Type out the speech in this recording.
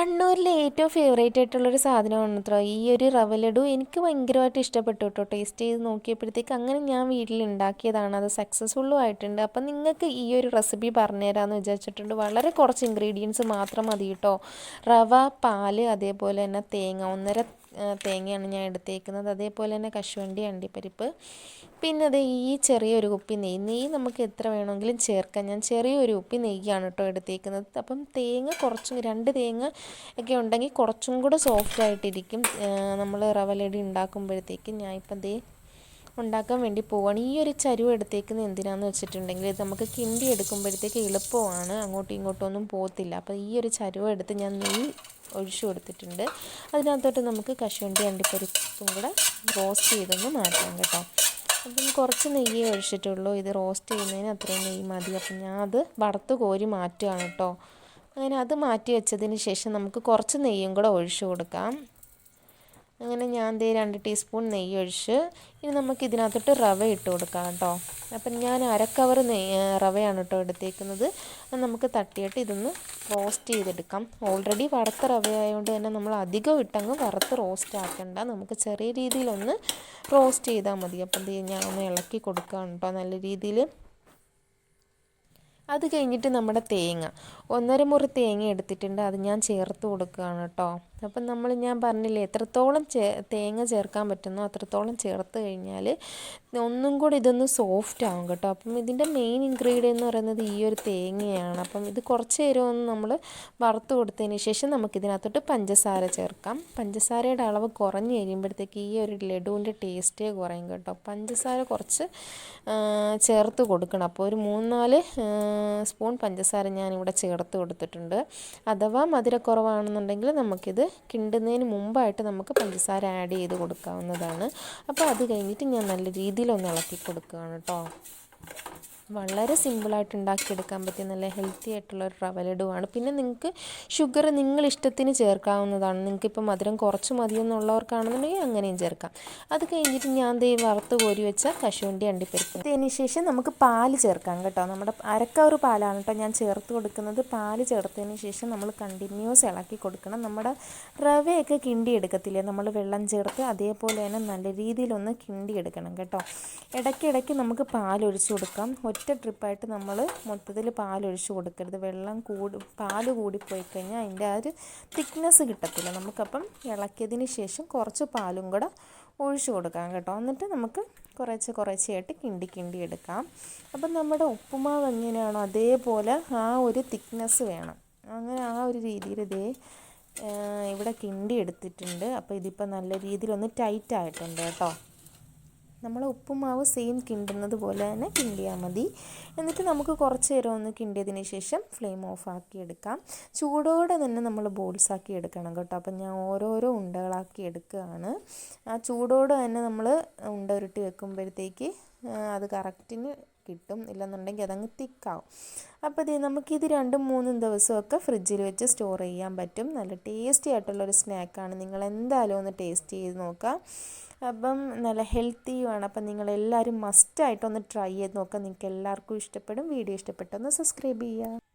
കണ്ണൂരിലെ ഏറ്റവും ഫേവറേറ്റ് ആയിട്ടുള്ളൊരു സാധനമാണ് അത്ര ഈ ഒരു റവ ലഡു. എനിക്ക് ഭയങ്കരമായിട്ട് ഇഷ്ടപ്പെട്ടു കേട്ടോ ടേസ്റ്റ് ചെയ്ത് നോക്കിയപ്പോഴത്തേക്ക് അങ്ങനെ ഞാൻ വീട്ടിൽ ഉണ്ടാക്കിയതാണ് അത് സക്സസ്ഫുള്ളും ആയിട്ടുണ്ട്. അപ്പം നിങ്ങൾക്ക് ഈ ഒരു റെസിപ്പി പറഞ്ഞുതരാമെന്ന് വിചാരിച്ചിട്ടുണ്ട്. വളരെ കുറച്ച് ഇൻഗ്രീഡിയൻസ് മാത്രം മതി കേട്ടോ റവ പാൽ അതേപോലെ തന്നെ തേങ്ങ ഒന്നര തേങ്ങയാണ് ഞാൻ എടുത്തേക്കുന്നത്. അതേപോലെ തന്നെ കശുവണ്ടി അണ്ടിപ്പരിപ്പ്. പിന്നെ അത് ഈ ചെറിയൊരു കുപ്പി നെയ്യ് നെയ്യ് നമുക്ക് എത്ര വേണമെങ്കിലും ചേർക്കാം. ഞാൻ ചെറിയൊരു കുപ്പി നെയ്യാണ് കേട്ടോ എടുത്തേക്കുന്നത്. അപ്പം തേങ്ങ കുറച്ചും രണ്ട് തേങ്ങ ഒക്കെ ഉണ്ടെങ്കിൽ കുറച്ചും കൂടെ സോഫ്റ്റ് ആയിട്ടിരിക്കും. നമ്മൾ റവ ലഡു ഉണ്ടാക്കുമ്പോഴത്തേക്കും ഞാൻ ഇപ്പം ദേ ഉണ്ടാക്കാൻ വേണ്ടി പോവാണ്. ഈ ഒരു ചരുവ് എടുത്തേക്കുന്നത് എന്തിനാന്ന് വെച്ചിട്ടുണ്ടെങ്കിൽ ഇത് നമുക്ക് കിണ്ടി എടുക്കുമ്പോഴത്തേക്ക് എളുപ്പമാണ്. അങ്ങോട്ടും ഇങ്ങോട്ടും ഒന്നും പോകത്തില്ല. അപ്പോൾ ഈ ഒരു ചരുവ് എടുത്ത് ഞാൻ നെയ്യ് ഒഴിച്ചു കൊടുത്തിട്ടുണ്ട്. അതിനകത്തോട്ട് നമുക്ക് കശുവണ്ടി അണ്ടിപ്പരിപ്പും കൂടെ റോസ്റ്റ് ചെയ്തൊന്ന് മാറ്റാം കേട്ടോ. അപ്പം കുറച്ച് നെയ്യേ ഒഴിച്ചിട്ടുള്ളൂ. ഇത് റോസ്റ്റ് ചെയ്യുന്നതിന് അത്രയും നെയ്യ് മതി. അപ്പം ഞാൻ അത് വറുത്ത് കോരി മാറ്റുകയാണ് കേട്ടോ. അങ്ങനെ അത് മാറ്റി വെച്ചതിന് ശേഷം നമുക്ക് കുറച്ച് നെയ്യും കൂടെ ഒഴിച്ചു കൊടുക്കാം. അങ്ങനെ ഞാൻ ദേ രണ്ട് ടീസ്പൂൺ നെയ്യ് ഒഴിച്ച് ഇനി നമുക്ക് ഇതിനകത്തോട്ട് റവ ഇട്ട് കൊടുക്കാം കേട്ടോ അപ്പം ഞാൻ അരക്കവർ നെയ്യ് റവയാണ് കേട്ടോ എടുത്തേക്കുന്നത്. നമുക്ക് തട്ടിയിട്ട് ഇതൊന്ന് റോസ്റ്റ് ചെയ്തെടുക്കാം. ഓൾറെഡി വറുത്ത റവ ആയതുകൊണ്ട് തന്നെ നമ്മൾ അധികം ഇട്ടങ്ങ് വറുത്ത് റോസ്റ്റ് ആക്കണ്ട. നമുക്ക് ചെറിയ രീതിയിലൊന്ന് റോസ്റ്റ് ചെയ്താൽ മതി. അപ്പം ഞാൻ ഒന്ന് ഇളക്കി കൊടുക്കാം കേട്ടോ നല്ല രീതിയിൽ അത് കഴിഞ്ഞിട്ട് നമ്മുടെ തേങ്ങ. ഒന്നര മുറി തേങ്ങ എടുത്തിട്ടുണ്ട്. അത് ഞാൻ ചേർത്ത് കൊടുക്കുകയാണ് കേട്ടോ. അപ്പം നമ്മൾ ഞാൻ പറഞ്ഞില്ലേ എത്രത്തോളം തേങ്ങ ചേർക്കാൻ പറ്റുന്നോ അത്രത്തോളം ചേർത്ത് കഴിഞ്ഞാൽ ഒന്നും കൂടി ഇതൊന്ന് സോഫ്റ്റ് ആവും കേട്ടോ. അപ്പം ഇതിന്റെ മെയിൻ ഇൻഗ്രീഡിയന്റ് എന്ന് പറയുന്നത് ഈ ഒരു തേങ്ങയാണ്. അപ്പം ഇത് കുറച്ച് നേരം ഒന്ന് നമ്മൾ വറുത്ത് കൊടുത്തതിന് ശേഷം നമുക്കിതിനകത്തോട്ട് പഞ്ചസാര ചേർക്കാം. പഞ്ചസാരയുടെ അളവ് കുറഞ്ഞ് കഴിയുമ്പോഴത്തേക്ക് ഈ ഒരു ലഡുവിന്റെ ടേസ്റ്റേ കുറയും കേട്ടോ. പഞ്ചസാര കുറച്ച് ചേർത്ത് കൊടുക്കണം. അപ്പോൾ ഒരു മൂന്നാൽ സ്പൂൺ പഞ്ചസാര ഞാനിവിടെ ചേർത്ത് കൊടുത്തിട്ടുണ്ട്. അഥവാ മധുരക്കുറവാണെന്നുണ്ടെങ്കിൽ നമുക്കിത് കിണ്ടുന്നതിന് മുമ്പായിട്ട് നമുക്ക് പഞ്ചസാര ആഡ് ചെയ്ത് കൊടുക്കാവുന്നതാണ്. അപ്പോൾ അത് കഴിഞ്ഞിട്ട് ഞാൻ നല്ല രീതിയിലൊന്ന് ഇളക്കി കൊടുക്കുകയാണ് കേട്ടോ വളരെ സിമ്പിളായിട്ട് ഉണ്ടാക്കിയെടുക്കാൻ പറ്റിയ നല്ല ഹെൽത്തി ആയിട്ടുള്ള ഒരു റവ ലഡുവാണ്. പിന്നെ നിങ്ങൾക്ക് ഷുഗർ നിങ്ങൾ ഇഷ്ടത്തിന് ചേർക്കാവുന്നതാണ്. നിങ്ങൾക്ക് ഇപ്പോൾ മധുരം കുറച്ച് മതിയെന്നുള്ളവർക്കാണെന്നുണ്ടെങ്കിൽ അങ്ങനെയും ചേർക്കാം. അത് കഴിഞ്ഞിട്ട് ഞാൻ ദേ വറുത്ത് കോരി വെച്ച കശുവണ്ടി അണ്ടിപ്പരിപ്പ്. അതിന് ശേഷം നമുക്ക് പാൽ ചേർക്കാം കേട്ടോ. നമ്മുടെ അരക്കവർ പാലാണ് കേട്ടോ ഞാൻ ചേർത്ത് കൊടുക്കുന്നത്. പാൽ ചേർത്തതിന് ശേഷം നമ്മൾ കണ്ടിന്യൂസ് ഇളക്കി കൊടുക്കണം. നമ്മുടെ റവയൊക്കെ കിണ്ടി എടുക്കത്തില്ലേ നമ്മൾ വെള്ളം ചേർത്ത് അതേപോലെ തന്നെ നല്ല രീതിയിലൊന്ന് കിണ്ടി എടുക്കണം കേട്ടോ. ഇടയ്ക്കിടയ്ക്ക് നമുക്ക് പാലൊഴിച്ച് കൊടുക്കാം. ഒറ്റ ട്രിപ്പായിട്ട് നമ്മൾ മൊത്തത്തിൽ പാലൊഴിച്ച് കൊടുക്കരുത്. വെള്ളം കൂടി പാൽ കൂടിപ്പോയി കഴിഞ്ഞാൽ അതിന്റെ ആ ഒരു തിക്നെസ് കിട്ടത്തില്ല. നമുക്കപ്പം ഇളക്കിയതിന് ശേഷം കുറച്ച് പാലും കൂടെ ഒഴിച്ച് കൊടുക്കാം കേട്ടോ. എന്നിട്ട് നമുക്ക് കുറച്ച് കുറേശ്ശെയായിട്ട് കിണ്ടി കിണ്ടി എടുക്കാം. അപ്പം നമ്മുടെ ഉപ്പുമാവ് എങ്ങനെയാണോ അതേപോലെ ആ ഒരു തിക്നെസ് വേണം. അങ്ങനെ ആ ഒരു രീതിയിൽ ഇതേ ഇവിടെ കിണ്ടി എടുത്തിട്ടുണ്ട്. അപ്പോൾ ഇതിപ്പോൾ നല്ല രീതിയിലൊന്ന് ടൈറ്റ് ആയിട്ടുണ്ട് കേട്ടോ. നമ്മൾ ഉപ്പുമാവ് സെയിം കിണ്ടുന്നത് പോലെ തന്നെ കിണ്ടിയാൽ മതി. എന്നിട്ട് നമുക്ക് കുറച്ച് നേരം ഒന്ന് കിണ്ടിയതിന് ശേഷം ഫ്ലെയിം ഓഫ് ആക്കി എടുക്കാം. ചൂടോടെ തന്നെ നമ്മൾ ബോൾസ് ആക്കി എടുക്കണം കേട്ടോ. അപ്പം ഞാൻ ഓരോരോ ഉണ്ടകളാക്കി എടുക്കുകയാണ്. ആ ചൂടോടെ തന്നെ നമ്മൾ ഉണ്ട ഉരുട്ടി വെക്കുമ്പോഴത്തേക്ക് അത് കറക്റ്റിന് കിട്ടും ഇല്ലെന്നുണ്ടെങ്കിൽ അതങ്ങ് തിക്കാവും. അപ്പോൾ ഇത് നമുക്കിത് രണ്ടും മൂന്നും ദിവസമൊക്കെ ഫ്രിഡ്ജിൽ വെച്ച് സ്റ്റോർ ചെയ്യാൻ പറ്റും. നല്ല ടേസ്റ്റി ആയിട്ടുള്ളൊരു സ്നാക്കാണ്. നിങ്ങൾ എന്തായാലും ഒന്ന് ടേസ്റ്റ് ചെയ്ത് നോക്കാം അപ്പം നല്ല ഹെൽത്തിയുമാണ് അപ്പം നിങ്ങളെല്ലാവരും മസ്റ്റായിട്ടൊന്ന് ട്രൈ ചെയ്ത് നോക്കാം നിങ്ങൾക്ക് എല്ലാവർക്കും ഇഷ്ടപ്പെടും. വീഡിയോ ഇഷ്ടപ്പെട്ടൊന്ന് സബ്സ്ക്രൈബ് ചെയ്യുക.